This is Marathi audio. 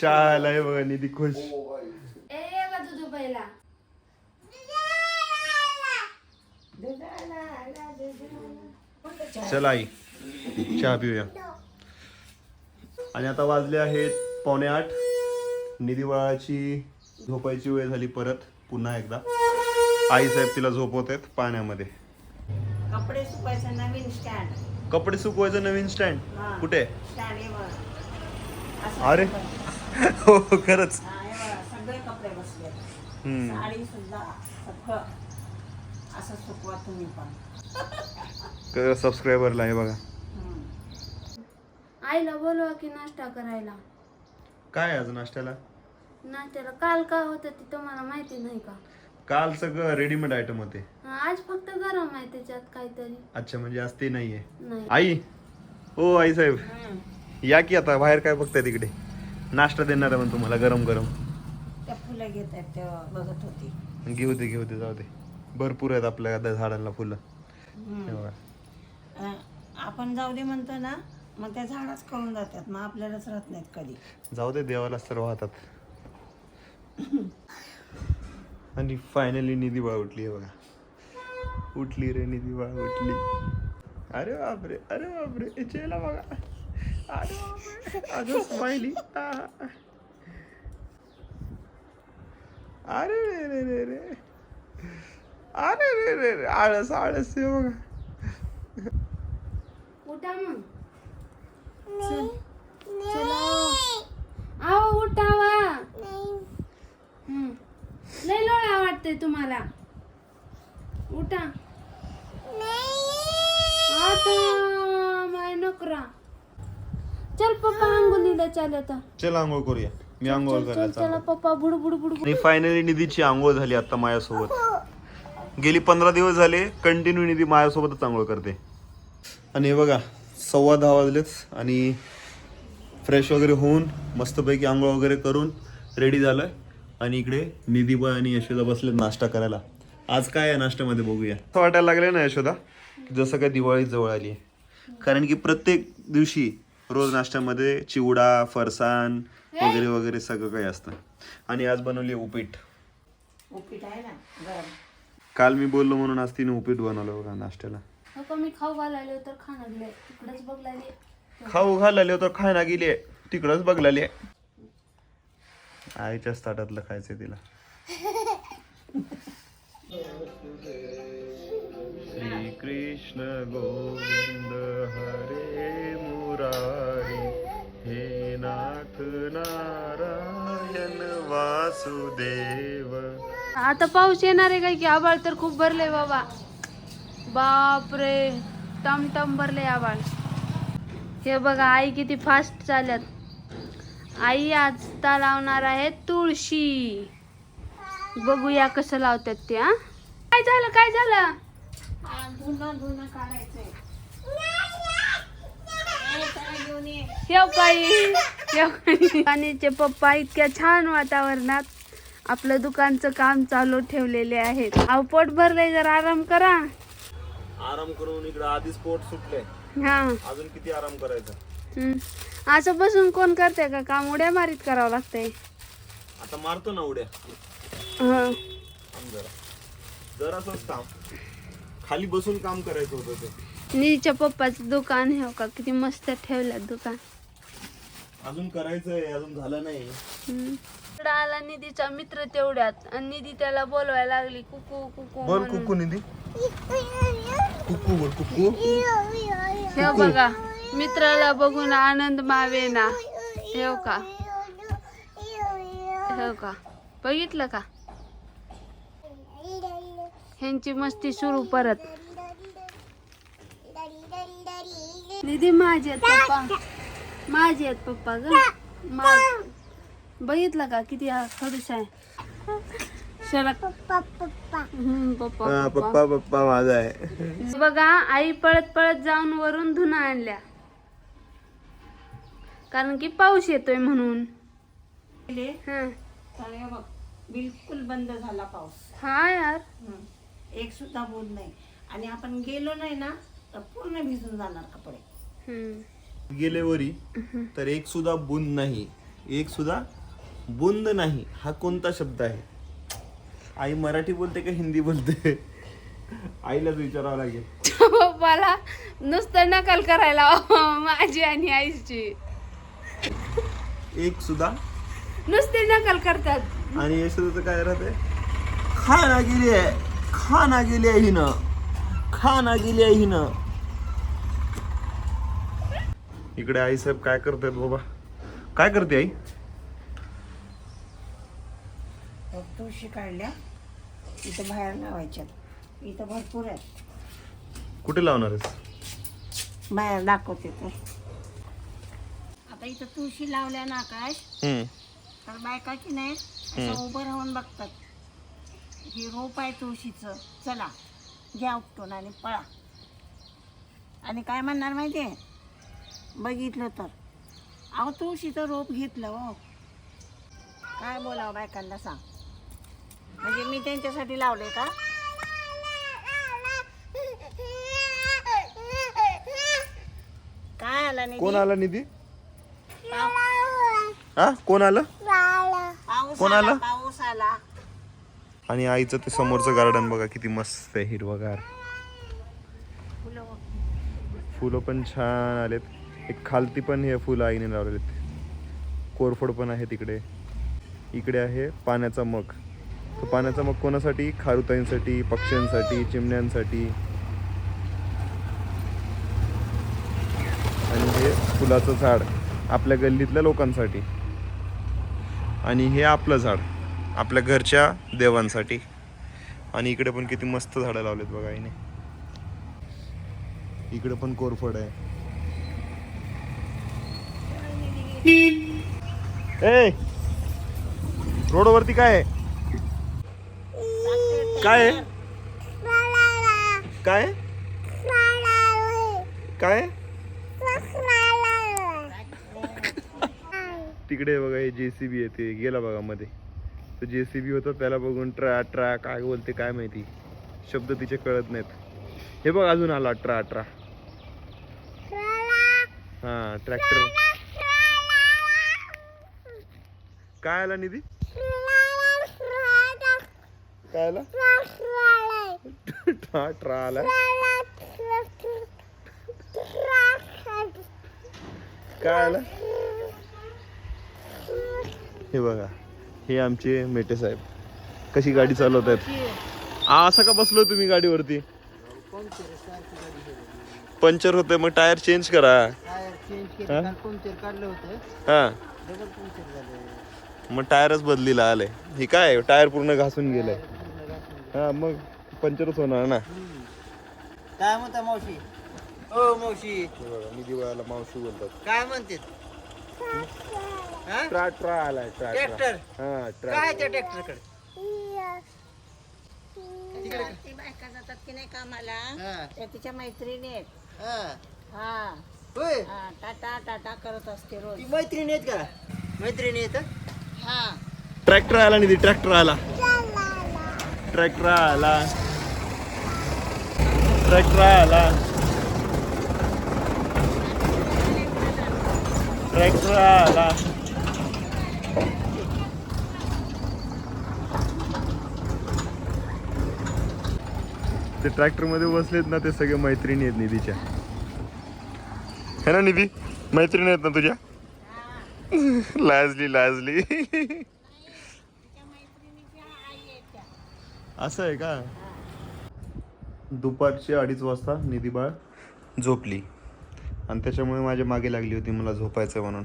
चहा आलाय बघा निधी खुश. ए का दूध पहिला. चला आई चहा पिऊया. आणि आता वाजले आहेत पावणे आठ. निधी बाळाची झोपायची वेळ झाली परत पुन्हा एकदा. आई साहेब तिला झोपवत आहेत पाण्यामध्ये. कपडे सुकवायचं नवीन स्टँड कपडे सुकवायचं नवीन स्टँड. कुठे? अरे. हो खरंच. बघा सगळे कपडे बसले हम्म. साडी सुद्धा सगळं असं सुकवा तुम्ही पण. सबस्क्रायबरला आहे बघा. आईला बोलवा की नाश्ता करायला. काय आज नाश्त्याला? नाश्त्याला काल काय होतं ते तुम्हाला माहिती नाही का? काल सगळं रेडीमेड आयटम होते. आज फक्त गरम आहे त्याच्यात काहीतरी. अच्छा म्हणजे आज ते नाहीये. नाही. आई! हो आई साहेब. या की आता बाहेर काय बघताय तिकडे? नाश्ता देणार आहे म्हणून तुम्हाला गरम गरम. त्या फुलं घेत आहेत तेव्हा बघत होती. घेऊ दे घेऊ दे जाऊ दे. भरपूर आहेत आपल्या आता झाडांना फुलं. हम्म. हे बघा. अं, आपण जाऊ दे म्हणतो ना मग त्या झाडच कळून जातात मग आपल्यालाच राहत नाहीत कधी. जाऊ दे देवाला सर्व हातात. आणि फायनली निधी बाळ उठली आहे बघा. उठली रे निधी बाळ उठली अरे बापरे अरे बापरे चेला बघा. अगं स्माइली अरे रे रे रे रे. अरे रे रे रे. आळस आळस हे बघा. उठा मग. आओ उठावा. हम्म. लय लोळा वाटते तुम्हाला. उठा आता माय नकरा चल पप्पा अंगोलीला चाल आंघोळ करूया. मी आंघोळ चल करायला चल चाललो. चला पप्पा बुड बुड बुड बुड. आणि फायनली निधीची आंघोळ झाली आता माझ्यासोबत गेली पंधरा दिवस झाले कंटिन्यू निधी माझ्यासोबतच आंघोळ करते. आणि हे बघा सव्वा दहा वाजलेत आणि फ्रेश वगैरे होऊन मस्तपैकी आंघोळ वगैरे करून रेडी झालोय. आणि इकडे निधीबा आणि यशोदा बसले नाश्ता करायला. आज काय आहे नाश्त्यामध्ये बघूया. असं वाटायला लागले ना यशोदा की जसं काय दिवाळी जवळ आली आहे. कारण की प्रत्येक दिवशी रोज नाश्त्यामध्ये चिवडा फरसाण वगैरे वगैरे सगळं काही असतं. आणि आज बनवली उपीट. उपीट आहे ना? गरम काल मी बोललो म्हणून आज तिने उपीट बनवलं बघा नाश्त्याला. नको मी खाऊ घालायला तर खाणार गेले. तिकडेच बघलायले. खाऊ घालाले तर खायला गेली. तिकडच बघलाली आईच्याच ताटातलं खायचंय तिला. श्री कृष्ण गोविंद हरे मुरारी हे नाथ नारायण वासुदेव। आता पाऊस येणार आहे काय की? आबाळ तर खूप भरले बाबा. बापरे टम टम भरले आबाळ हे बघा आई किती फास्ट चालत आई आता लावणार आहे तुळशी. बघूया कसं लावतात ते हा? काय झालं काय झालं? धुणं धुणं काढायचंय ए, त्याला घेऊन ये ठेव काही ठेव काही. पाणीचे पप्पा इतक्या छान वातावरणात आपलं दुकानचं काम चालू ठेवलेले आहेत. अहो पोट भरलंय जरा आराम करा. आराम करून इकडे आधीच पोट सुटले हा. अजून किती आराम करायचा? हम्म. असं बसून कोण करते का काम? उड्या मारीत करावं लागतंय. आता मारतो ना उड्या. हं. जरा. जरासंच काम खाली बसून काम करायचं होतं ते. निधीच्या पप्पाचं दुकान हे का? किती मस्त ठेवलं दुकान. अजून करायचंय अजून झालं नाही. हम्म. इकडं आला निधीचा मित्र तेवढ्यात. आणि निधी त्याला बोलवायला लागली कुकू कुकू बोल म्हणून. कुकू निधी. कुकू बोल कुकू. हे बघा मित्राला बघून आनंद मावेना. हे का? हे का? बघितलं का? ह्यांची मस्ती सुरू परत. निधी माझी आहेत पप्पा. माझी आहेत पप्पा ग. मा- बघितलं का किती हा खडूस आहे? शरक पप्पा हा, पप्पा. पप्पा पप्पा माझा आहे. बघा आई पळत पळत जाऊन वरून धुना आणल्या. कारण की पाऊस येतोय म्हणून. गेले, हं. तर हे बघ बिलकुल बंद झाला पाऊस. हा यार. हम्म. एक सुद्धा बोल नाही. आणि आपण गेलो नाही ना तर पूर्ण भिजून जाणार कपडे. गेले वरी तर एक सुद्धा बुंद नाही. एक सुद्धा बुंद नाही. हा कोणता शब्द आहे? आई मराठी बोलते का हिंदी बोलते? आईलाच विचारावं लागेल. पप्पाला नुसतं नकल करायला माझी आणि आईची. एक सुद्धा नुसते नकल करतात. आणि यशोदाचं काय राहते खाना गेली आहे. खाना गेली आहे हिनं. खाना गेली आहे हिनं. इकडे आई साहेब काय करतायत बाबा? काय करते आई? तुळशी काढल्या इथं बाहेर लावायच्यात. इथं भरपूर आहेत. कुठे लावणार आहेस? बाहेर दाखवते तर आता इथं तुळशी लावल्या ना आकाश. तर बायका की नाही उभं राहून बघतात. हे रोप आहे तुळशीचं. चला घ्या उपटून आणि पळा. आणि काय म्हणणार माहिती आहे बघितलं तर. अहो तुळशीचं रोप घेतलं हो. काय बोलावं बायकांना सांग. म्हणजे मी त्यांच्यासाठी लावले का? काय आला नाही कोण आला निधी? हा? कोण आलं? कोण आला आलं? पाऊस आला. आणि आईचं ते समोरचं गार्डन बघा किती मस्त आहे हिरवगार. फुलं. फुलं पण छान आलेत. एक खालती पण हे फुलं आईने लावलेत कोरफड पण आहे तिकडे. इकडे आहे पाण्याचा मग. तो पाण्याचा मग कोणासाठी? खारुताईंसाठी पक्ष्यांसाठी चिमण्यांसाठी. आणि हे फुलाचं झाड आपल्या गल्लीतल्या लोकांसाठी. आणि हे आपलं झाड आपल्या घरच्या देवांसाठी. आणि इकडे पण किती मस्त झाडं लावलेत बघा आईने. इकडे पण कोरफड आहे. ए रोडवरती काय आहे? काय काय काय तिकडे बघा हे जेसीबी येते गेला बघा मध्ये. तर जेसीबी होतं त्याला बघून ट्रा ट्रा काय बोलते काय माहिती. शब्द तिचे कळत नाहीत. हे बघ अजून आला ट्रा ट्रा. हा ट्रॅक्टर. काय आला निधी? काय आला? ट्रा ट्रा आला काय आला? हे बघा हे आमचे मेटे साहेब. कशी गाडी चालवत आहेत असं का बसलो तुम्ही गाडीवरती? पंचर होते मग टायर चेंज करा. हा? हा मग टायरच बदलीला आले हे काय टायर पूर्ण घासून गेलंय. हा मग पंचरच होणार ना. काय म्हणता मावशी? ओ मावशी. हे बघा, मी दिवाळाला मावशी बोलतात काय म्हणते? ट्रा ट्रा आलाय ट्रा हा ट्रा काय त्या ट्रॅक्टरकडे ती बायका जातात की नाही कामाला? हा, त्या तिच्या मैत्रिणी आहेत. हा. हा. होय? हा टाटा टाटा करत असते रोज. ती मैत्रिणी आहेत का? मैत्रिणी आहेत हा? ट्रॅक्टर आला निधी ट्रॅक्टर आला. ट्रॅक्टर आला. ट्रॅक्टर आला. ट्रॅक्टर आला. ते ट्रॅक्टरमध्ये बसलेत ना ते सगळे मैत्रिणी आहेत निधीच्या. है ना निधी? मैत्रिणी आहेत ना तुझ्या? लाजली लाजली. असं आहे का? दुपारचे अडीच वाजता निधी बाळ झोपली. आणि त्याच्यामुळे माझ्या मागे लागली होती मला झोपायचं म्हणून.